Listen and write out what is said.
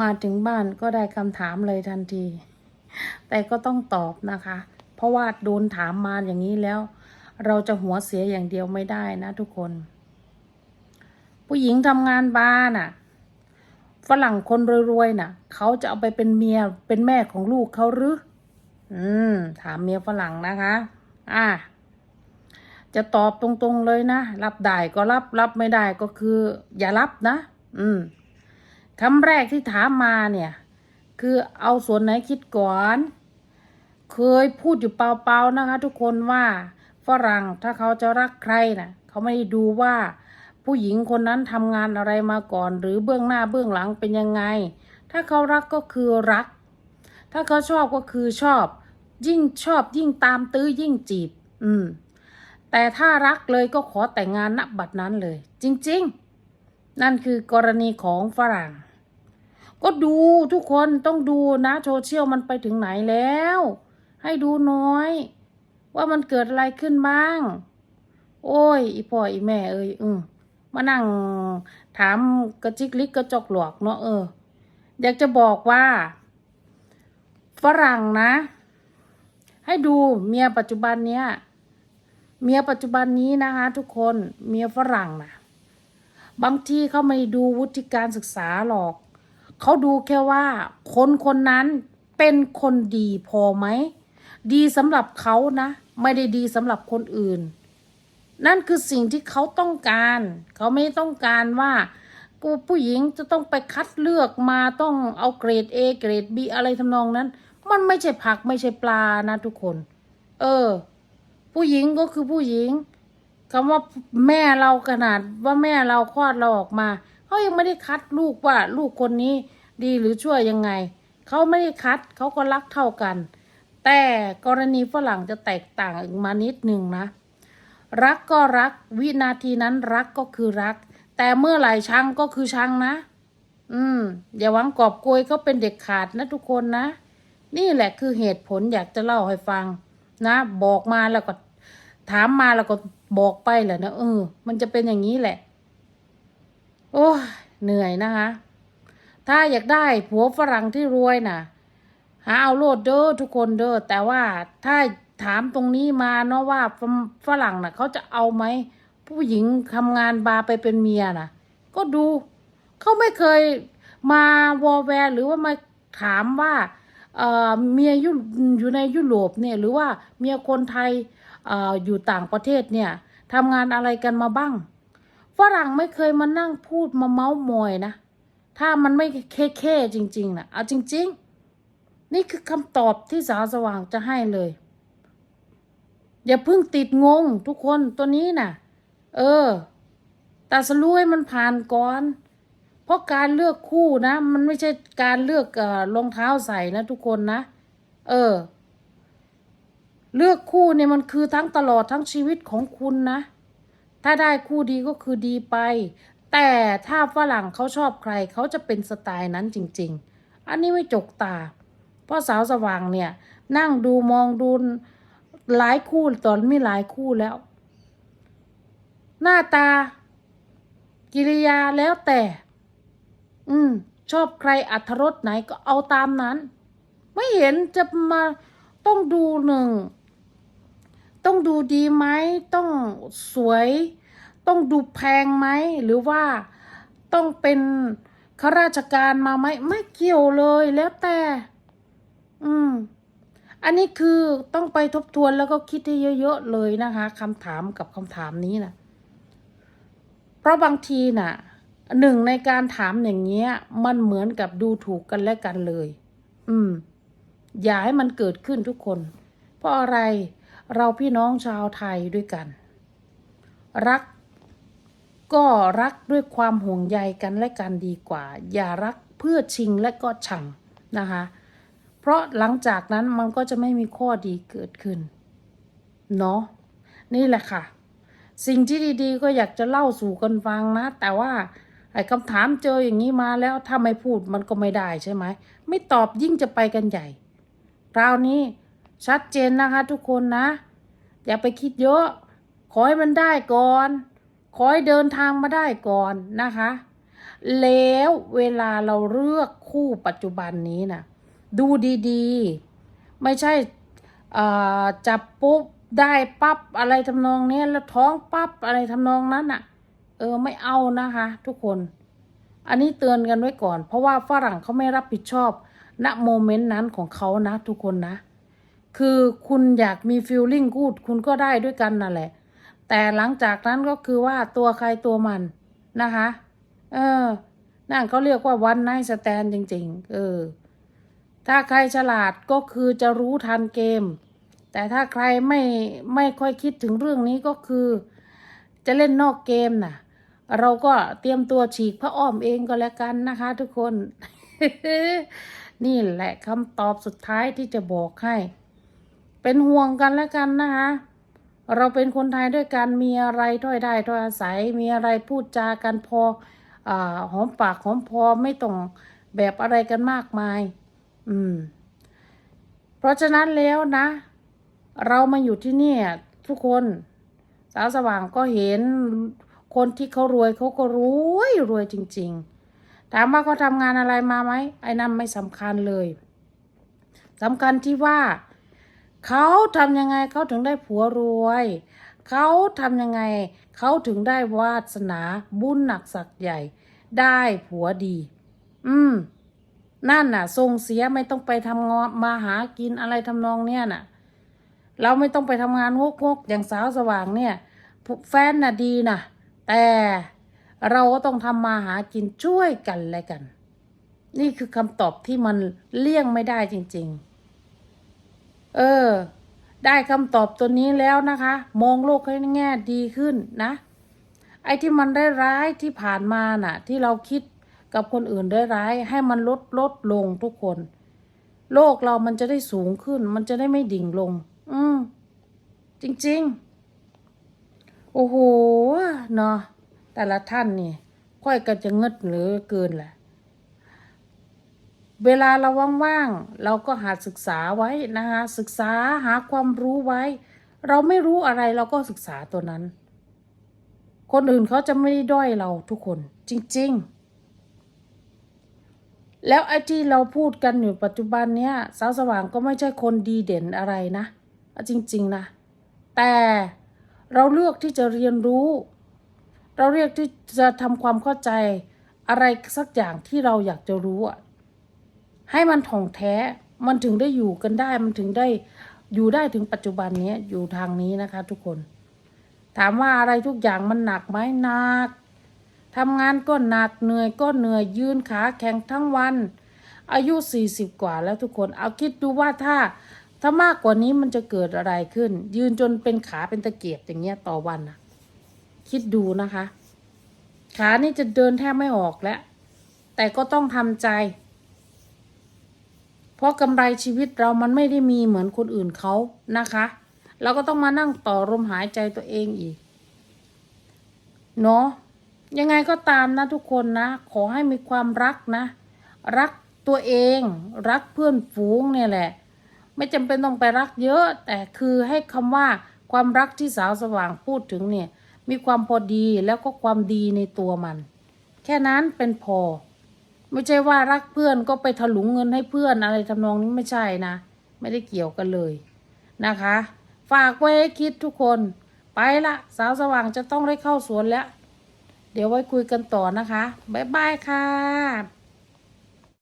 มาถึงบ้านก็ได้คำถามเลยทันที แต่ก็ต้องตอบนะคะ เพราะว่าโดนถามมาอย่างนี้แล้ว เราจะหัวเสียอย่างเดียวไม่ได้นะทุกคน ผู้หญิงทำงานบ้านน่ะ ฝรั่งคนรวยๆน่ะ เขาจะเอาไปเป็นเมียเป็นแม่ของลูกเขาหรือ อืม ถามเมียฝรั่งนะคะ อ่าจะตอบตรงๆเลยนะ รับได้ก็รับ รับไม่ได้ก็คือ อย่ารับนะ อืม คำแรกที่ถามมาเนี่ย คือเอาส่วนไหนคิดก่อน เคยพูดอยู่เปล่าๆนะคะ ทุกคนว่าฝรั่งถ้าเขาจะรักใครน่ะ เขาไม่ได้ดูว่าผู้หญิงคนนั้นทำงานอะไรมาก่อน หรือเบื้องหน้าเบื้องหลังเป็นยังไง ถ้าเขารักก็คือรัก ถ้าเขาชอบก็คือชอบ ยิ่งชอบยิ่งตามตื้อยิ่งจีบ อืม แต่ถ้ารักเลยก็ขอแต่งงานณบัดนั้นเลย จริง ๆ นั่นคือกรณีของฝรั่ง ก็ดูทุกคนต้องดูนะโซเชียลมันไปถึงไหนแล้ว ให้ดูน้อย ว่ามันเกิดอะไรขึ้นบ้าง โอ้ย อีพ่ออีแม่เอ้ยอืมมานั่งถามกระจิกลิกกระจกหลอกเนาะเออ อยากจะบอกว่า ฝรั่งนะ ให้ดูเมียปัจจุบันเนี้ยเมียปัจจุบันนี้นะคะ ทุกคนเมียฝรั่งนะบางทีเขาไม่ดูวุฒิการศึกษาหรอก เขาดูแค่ว่า คนคนนั้นเป็นคนดีพอไหม ดีสำหรับเขานะ ไม่ได้ดีสำหรับคนอื่น นั่นคือสิ่งที่เขาต้องการ เขาไม่ต้องการว่ากูผู้หญิงจะต้องไปคัดเลือกมาต้องเอาเกรด A เกรด B อะไรทำนองนั้น มันไม่ใช่ผักไม่ใช่ปลานะทุกคน เออ ผู้หญิงก็คือผู้หญิงคำว่าแม่เราขนาดว่าแม่เราคลอดเราออกมา เขายังไม่ได้คัดลูกว่าลูกคนนี้ดีหรือชั่วยังไง เขาไม่ได้คัดเขาก็รักเท่ากัน แต่กรณีฝรั่งจะแตกต่างอีกมานิดหนึ่งนะ รักก็รักวินาทีนั้นรักก็คือรัก แต่เมื่อไหร่ชังก็คือชังนะ อืม อย่าหวังกอบโกยเขาเป็นเด็กขาดนะทุกคนนะ นี่แหละคือเหตุผลอยากจะเล่าให้ฟัง นะ บอกมาแล้วก็ถามมาแล้วก็บอกไปแหละนะเออ มันจะเป็นอย่างนี้แหละ โอ้ยเหนื่อยนะคะ ถ้าอยากได้ผัวฝรั่งที่รวยน่ะ หาเอาโลดเด้อทุกคนเด้อแต่ว่าถ้าถามตรงนี้มาเนาะว่าฝรั่งน่ะเขาจะเอาไหม ผู้หญิงทำงานบาร์ไปเป็นเมียน่ะ ก็ดู เขาไม่เคยมาวอแวร์หรือว่ามาถามว่าเอ่อเมียยุอยู่ในยุโรปเนี่ยหรือว่าเมียคนไทยเอ่ออยู่ต่างประเทศเนี่ยทำงานอะไรกันมาบ้าง ฝรั่งไม่เคยมานั่งพูดมาเมาส์มอยนะ ถ้ามันไม่เค้ๆจริง ๆนะเอาจริง ๆ นี่คือคำตอบที่สาวสว่างจะให้เลย อย่าเพิ่งติดงงทุกคนตัวนี้น่ะ เออแต่สรู้ให้มันผ่านก่อน เพราะการเลือกคู่นะ มันไม่ใช่การเลือกเอ่อรองเท้าใส่นะทุกคนนะ เออ เลือกคู่เนี่ยมันคือทั้งตลอดทั้งชีวิตของคุณนะ ถ้าได้คู่ดีก็คือดีไป แต่ถ้าฝรั่งเขาชอบใครเขาจะเป็นสไตล์นั้นจริง ๆ อันนี้ไม่จกตา เพราะสาวสว่างเนี่ย นั่งดูมองดูหลายคู่ตอนมีหลายคู่แล้ว หน้าตา กิริยาแล้วแต่ อืม ชอบใครอัธรสไหนก็เอาตามนั้น ไม่เห็นจะมาต้องดูหนึ่ง ต้องดูดีไหมต้องสวย ต้องดูแพงไหมหรือว่าต้องเป็นข้าราชการมาไหมไม่เกี่ยวเลยแล้วแต่ อืม อันนี้คือต้องไปทบทวนแล้วก็คิดให้เยอะๆเลยนะคะคำถามกับคำถามนี้นะเพราะบางทีน่ะหนึ่งในการถามอย่างเงี้ย มันเหมือนกับดูถูกกันและกันเลย อืม อย่าให้มันเกิดขึ้นทุกคน เพราะอะไร เราพี่น้องชาวไทยด้วยกัน รักก็รักด้วยความห่วงใยกันและกันดีกว่า อย่ารักเพื่อชิงและก็ชังนะคะ เพราะหลังจากนั้นมันก็จะไม่มีข้อดีเกิดขึ้น เนาะนี่แหละค่ะ สิ่งที่ดีๆ ก็อยากจะเล่าสู่กันฟังนะ แต่ว่าไอ้คำถามเจออย่างนี้มาแล้วถ้าไม่พูดมันก็ไม่ได้ใช่ไหม ไม่ตอบยิ่งจะไปกันใหญ่คราวนี้ ชัดเจนนะคะทุกคนนะ อย่าไปคิดเยอะ ขอให้มันได้ก่อน ขอให้เดินทางมาได้ก่อนนะคะ แล้วเวลาเราเลือกคู่ปัจจุบันนี้นะดูดีๆ ไม่ใช่จับปุ๊บได้ปั๊บอะไรทำนองนี้แล้วท้องปั๊บอะไรทำนองนั้นอะ เออไม่เอานะคะ ทุกคน อันนี้เตือนกันไว้ก่อน เพราะว่าฝรั่งเขาไม่รับผิดชอบณโมเมนต์นั้นของเขานะ ทุกคนนะ คือคุณอยากมีฟีลลิ่งกูดคุณก็ได้ด้วยกันนั่นแหละ แต่หลังจากนั้นก็คือว่าตัวใครตัวมันนะคะ เออ นั่นเขาเรียกว่าวันไนสแตนจริง ๆ เออ ถ้าใครฉลาดก็คือจะรู้ทันเกม แต่ถ้าใครไม่ไม่ค่อยคิดถึงเรื่องนี้ก็คือ จะเล่นนอกเกมน่ะ เราก็เตรียมตัวฉีกพระอ้อมเองก็แล้วกันนะคะ ทุกคน นี่แหละคำตอบสุดท้ายที่จะบอกให้ เป็นห่วงกันแล้วกันนะคะ เราเป็นคนไทยด้วยกันมีอะไรถ้อยได้ถ้อยอาศัยมีอะไรพูดจากันพออหอมปากหอมคอไม่ต้องแบบอะไรกันมากมาย อืม เพราะฉะนั้นแล้วนะ เรามาอยู่ที่นี่ทุกคนสาวสว่างก็เห็นคนที่เขารวยเขาก็รวยรวยจริง ๆ ถามว่าเขาทำงานอะไรมาไหมไอ้นั่นไม่สำคัญเลยสำคัญที่ว่า เขาทำยังไงเขาถึงได้ผัวรวย เขาทำยังไงเขาถึงได้วาสนาบุญหนักสักใหญ่ ได้ผัวดี อืม นั่นน่ะทรงเสียไม่ต้องไปทำงานมาหากินอะไรทำนองเนี้ยน่ะ เราไม่ต้องไปทำงานงกๆอย่างสาวสว่างเนี่ย แฟนน่ะดีน่ะ แต่เราก็ต้องทำมาหากินช่วยกันและกัน นี่คือคำตอบที่มันเลี่ยงไม่ได้จริง ๆ เออ ได้คำตอบตัวนี้แล้วนะคะ มองโลกให้แง่ดีขึ้นนะ ไอ้ที่มันได้ร้ายที่ผ่านมาน่ะ ที่เราคิดกับคนอื่นได้ร้ายให้มันลดลดลงทุกคน โลกเรามันจะได้สูงขึ้น มันจะได้ไม่ดิ่งลง อืมจริง ๆ โอ้โหเนาะแต่ละท่านนี่ค่อยก็จะเงิดหลือเกินแหละ เวลาเราว่างๆเราก็หาศึกษาไว้นะคะศึกษาหาความรู้ไว้ เราไม่รู้อะไรเราก็ศึกษาตัวนั้น คนอื่นเขาจะไม่ได้ด้อยเราทุกคนจริง ๆ แล้วไอ้ที่เราพูดกันอยู่ปัจจุบันเนี้ยสาวสว่างก็ไม่ใช่คนดีเด่นอะไรนะจริง ๆนะแต่เราเลือกที่จะเรียนรู้ เราเรียกที่จะทำความเข้าใจอะไรสักอย่างที่เราอยากจะรู้อะ ให้มันถ่องแท้ มันถึงได้อยู่กันได้ มันถึงได้อยู่ได้ถึงปัจจุบันนี้อยู่ทางนี้นะคะ ทุกคน ถามว่าอะไรทุกอย่างมันหนักไหมหนักทำงานก็หนักเหนื่อยก็เหนื่อยยืนขาแข็งทั้งวัน อายุสี่สิบกว่าแล้วทุกคนเอาคิดดูว่าถ้าถ้ามากกว่านี้มันจะเกิดอะไรขึ้น ยืนจนเป็นขาเป็นตะเกียบอย่างเงี้ยต่อวันนะคิดดูนะคะ ขานี่จะเดินแทบไม่ออกแล้ว แต่ก็ต้องทำใจ เพราะกำไรชีวิตเรามันไม่ได้มีเหมือนคนอื่นเขานะคะ เราก็ต้องมานั่งต่อลมหายใจตัวเองอีก เนาะยังไงก็ตามนะทุกคนนะ ขอให้มีความรักนะ รักตัวเองรักเพื่อนฝูงเนี่ยแหละ ไม่จำเป็นต้องไปรักเยอะ แต่คือให้คำว่าความรักที่สาวสว่างพูดถึงเนี่ย มีความพอดีแล้วก็ความดีในตัวมัน แค่นั้นเป็นพอ ไม่ใช่ว่ารักเพื่อนก็ไปถลุงเงินให้เพื่อนอะไรทำนองนี้ไม่ใช่นะ ไม่ได้เกี่ยวกันเลยนะคะ ฝากไว้ให้คิดทุกคนไปละสาวสว่างจะต้องได้เข้าสวนแล้ว เดี๋ยวไว้คุยกันต่อนะคะ บ๊ายบายค่ะ